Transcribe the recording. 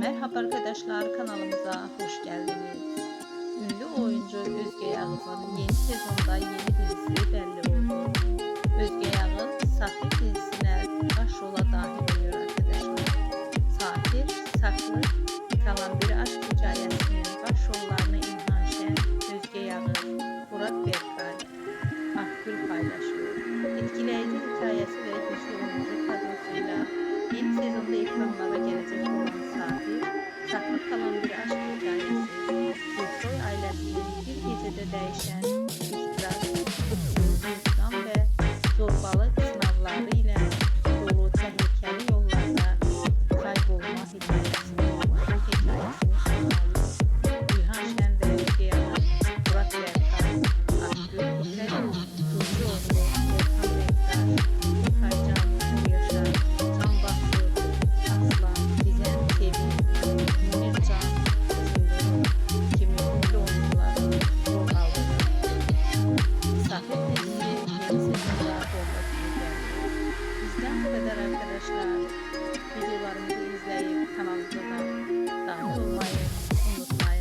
Merhaba arkadaşlar kanalımıza hoş geldiniz. Ünlü oyuncu Özge Yağız'ın yeni sezonda yeni dizisi belli oldu. Özge Yağız Safir dizisine başrola dahil oluyor arkadaşlar. Safir, Saklı, kalan bir aşk hikayesinin başrollarını İlhan Şen, Özge Yağız, Burak Berkay, Akgül paylaşıyor. Etkileyici hikayesi ve güçlü oyuncu kadrosuyla yeni sezonda ekranlara Safir, Yarım kalan bir aşk hikayesi. Bir soy ailesinin bir gecede değişen üstler.